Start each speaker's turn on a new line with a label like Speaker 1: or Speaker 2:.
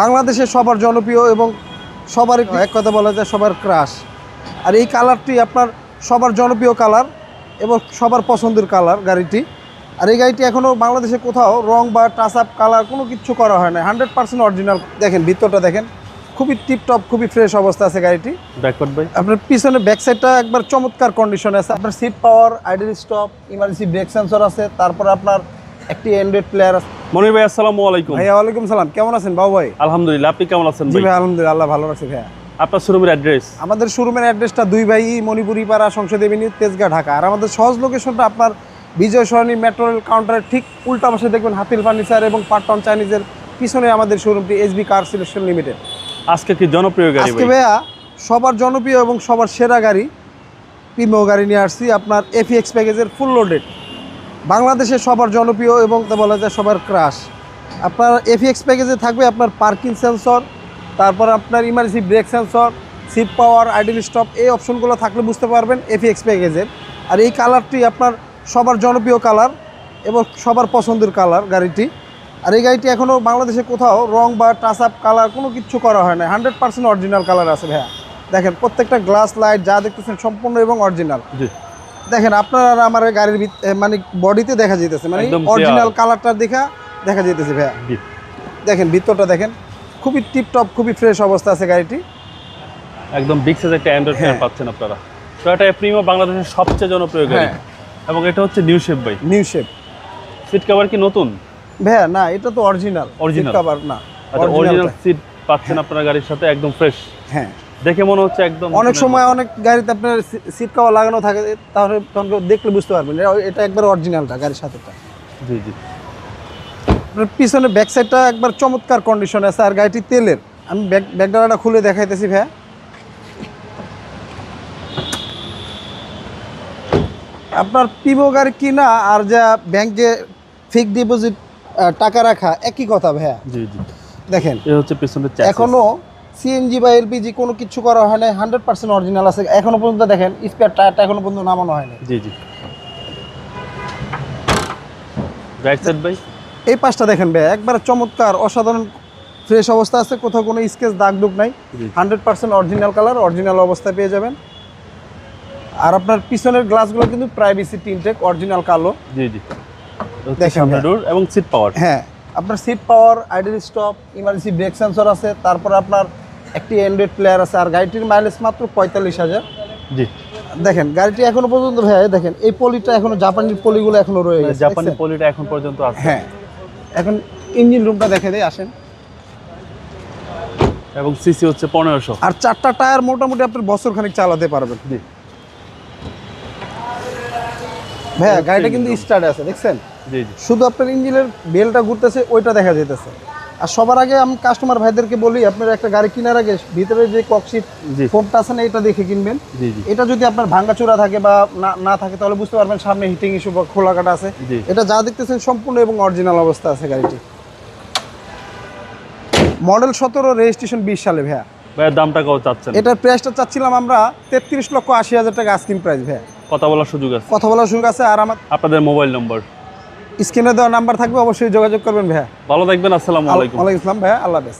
Speaker 1: বাংলাদেশের সবার জনপ্রিয় এবং সবার এক কথা বলা যায় সবার ক্রাশ আর এই কালারটি আপনার সবার জনপ্রিয় কালার এবং সবার পছন্দের কালার গাড়িটি। আর এই গাড়িটি এখনও বাংলাদেশে কোথাও রং বা টাচ আপ কালার কোনো কিছু করা হয় না। হান্ড্রেড পার্সেন্ট অরিজিনাল দেখেন ভিতরটা দেখেন খুবই টিপটপ খুবই ফ্রেশ অবস্থা আছে গাড়িটি।
Speaker 2: ব্যাকওয়ার্ড ভাই
Speaker 1: আপনার পিছনে ব্যাক সাইডটা একবার চমৎকার কন্ডিশনে আছে। আপনার seat power idle stop emergency brake sensor আছে। তারপর আপনার একটি অ্যান্ড্রয়েড প্লেয়ার আছে।
Speaker 2: মনির ভাই আসসালামু আলাইকুম।
Speaker 1: ভাইয়া ওয়ালাইকুম সালাম। কেমন আছেন বাবু ভাই?
Speaker 2: আলহামদুলিল্লাহ আপনি কেমন আছেন
Speaker 1: জি
Speaker 2: ভাই?
Speaker 1: আলহামদুলিল্লাহ আল্লাহ ভালো রাখছে ভাইয়া।
Speaker 2: আপনার শোরুমের অ্যাড্রেস
Speaker 1: আমাদের শোরুমের অ্যাড্রেসটা দুই ভাই মণিপুরি পাড়া সংসদ এভিনিউ তেজগাঁ ঢাকা। আর আমাদের সহজ লোকেশনটা আপনার বিজয় সরণী মেট্রো রেল কাউন্টারের ঠিক উল্টা পাশে দেখবেন হাতিল ফার্নিচার এবং পাটন চাইনিজের পিছনে আমাদের শোরুমটি এসবি কার সিলেকশন লিমিটেড
Speaker 2: আজকে কি জনপ্রিয় গাড়ি
Speaker 1: আজকে ভাইয়া সবার জনপ্রিয় এবং সবার সেরা গাড়ি পিমো গাড়ি নিয়ে আসছি আপনার এফিএক্স প্যাকেজের ফুল লোডেড বাংলাদেশের সবার জনপ্রিয় এবং তা বলা যায় সবার ক্রাশ আপনার এফিএক্স প্যাকেজে থাকবে আপনার পার্কিং সেন্সর তারপর আপনার emergency brake sensor seat power idle stop এই অপশনগুলো থাকলে বুঝতে পারবেন এফিএক্স প্যাকেজের আর এই কালারটি আপনার সবার জনপ্রিয় কালার এবং সবার পছন্দের কালার গাড়িটি। আর এই গাড়িটি এখনও বাংলাদেশে কোথাও রং বা টাচ আপ কালার কোনো কিছু করা হয় না। হান্ড্রেড পার্সেন্ট অরিজিনাল কালার আছে ভাইয়া। দেখেন, প্রত্যেকটা গ্লাস লাইট যা দেখতেছেন সম্পূর্ণ এবং অরিজিনাল দেখেন আপনার আর আমার গাড়ির মানে বডিতে দেখা যেতেছে মানে অরিজিনাল কালারটা দেখা দেখা যেতেছে ভাইয়া। দেখেন ভিতরটা দেখেন খুবই টিপটপ খুবই ফ্রেশ অবস্থা আছে গাড়িটি।
Speaker 2: একদম বিগ সাইজ একটা অ্যান্ড্রয়েড
Speaker 1: হ্যাঁ।
Speaker 2: ফোন পাচ্ছেন আপনারা। টয়োটা প্রিমো বাংলাদেশের সবচেয়ে জনপ্রিয় গাড়ি।
Speaker 1: হ্যাঁ।
Speaker 2: এবং এটা হচ্ছে নিউ শেপ ভাই।
Speaker 1: নিউ শেপ
Speaker 2: সিট কভার কি নতুন?
Speaker 1: ভাইয়া না এটা তো অরিজিনাল
Speaker 2: Original।
Speaker 1: কভার না
Speaker 2: আচ্ছা অরিজিনাল সিট পাচ্ছেন আপনার গাড়ির সাথে একদম ফ্রেশ
Speaker 1: হ্যাঁ।
Speaker 2: দেখে মনে হচ্ছে একদম
Speaker 1: অনেক সময় অনেক গাড়িতে আপনার সিট কভার লাগানো থাকে তাহলে তখন দেখলে বুঝতে পারবেন এটা- একবার অরিজিনালটা গাড়ির সাথেটা।
Speaker 2: জি জি।
Speaker 1: আপনার পিছনে ব্যাক সাইডটা একবার চমৎকার কন্ডিশনে আছে আর গাড়িটি তেলের। আমি ব্যাক ব্যাকডালাটা খুলে দেখাইতেছি ভাইয়া। আপনার পিমো গাড়ি কিনা আর যা ব্যাংকে ফিক্স ডিপোজিট টাকা রাখা একই কথা ভাইয়া।
Speaker 2: জি জি।
Speaker 1: দেখেন
Speaker 2: হচ্ছে chassis।
Speaker 1: এখনও সিএনজি বা এলপিজি কোনো কিছু করা হয় না হান্ড্রেড পার্সেন্ট অরিজিনাল আছে। এখনও পর্যন্ত দেখেন স্পেয়ার টায়ারটা এখনও পর্যন্ত নামানো হয়নি।
Speaker 2: জি জি। ব্যাক সাইড ভাই?
Speaker 1: এই পাশটা দেখেন ভাই একবার চমৎকার অসাধারণ ফ্রেশ অবস্থা আছে কোথাও কোনো স্কেচ দাগ দুগ নাই hundred percent original colour original অবস্থায় পেয়ে যাবেন। আর আপনার পিছনের গ্লাসগুলো কিন্তু প্রাইভেসি টিনটেক অরিজিনাল কালো।
Speaker 2: জি জি।
Speaker 1: দেখেন
Speaker 2: এবং সিট পাওয়ার
Speaker 1: হ্যাঁ আপনার seat power idle stop emergency brake sensor আছে তারপর আপনার একটি অ্যান্ড্রয়েড প্লেয়ার আছে আর গাড়িটির মাইলেজ মাত্র পঁয়তাল্লিশ হাজার।
Speaker 2: জি।
Speaker 1: দেখেন গাড়িটি এখনও পর্যন্ত ভাই দেখেন এই পলিটা এখনও জাপানি পলিগুলো এখনও রয়ে গেছে
Speaker 2: জাপানি পলিটা এখন পর্যন্ত আছে।
Speaker 1: হ্যাঁ এখন ইঞ্জিন রুমটা দেখে দেয় আসেন।
Speaker 2: এবং সিসি হচ্ছে পনেরোশো।
Speaker 1: আর চারটা টায়ার মোটামুটি আপনার বছর খানিক চালাতে পারবেন।
Speaker 2: জি।
Speaker 1: ভাইয়া গাড়িটা কিন্তু স্টার্ট আছে দেখছেন?
Speaker 2: জি জি।
Speaker 1: শুধু আপনার ইঞ্জিনের বেলটা ঘুরতেছে ওইটা দেখা যেতেছে আর সবার আগে আমি কাস্টমার ভাইদেরকে বলি আপনার একটা গাড়ি কেনার আগে ভিতরে যে ককশিট
Speaker 2: জি।
Speaker 1: ফোমটা আছে না এটা দেখে কিনবেন। এটা যদি আপনার ভাঙ্গাচোরা থাকে বা না না থাকে তাহলে বুঝতে পারবেন সামনে হিটিং ইস্যু বা খোলা কাটা আছে। এটা যা দেখতেছেন সম্পূর্ণ এবং অরিজিনাল অবস্থা আছে গাড়িটি। মডেল সতেরো রেজিস্ট্রেশন বিশ সালে ভাইয়া।
Speaker 2: ভাইয়ের দামটা কত চাচ্ছেন?
Speaker 1: এটার প্রাইসটা চাচ্ছিলাম আমরা তেত্রিশ লক্ষ আশি হাজার টাকা আস্কিন প্রাইস ভাইয়া।
Speaker 2: কথা বলার সুযোগ আছে।
Speaker 1: কথা বলার সুযোগ আছে আর আমার
Speaker 2: আপনাদের মোবাইল নম্বর।
Speaker 1: স্ক্রিনে দেওয়া নাম্বার থাকবে অবশ্যই যোগাযোগ করবেন ভাইয়া।
Speaker 2: ভালো থাকবেন আসসালামু আলাইকুম।
Speaker 1: ওয়ালাইকুম আসসালাম ভাইয়া আল্লাহ হাফেজ।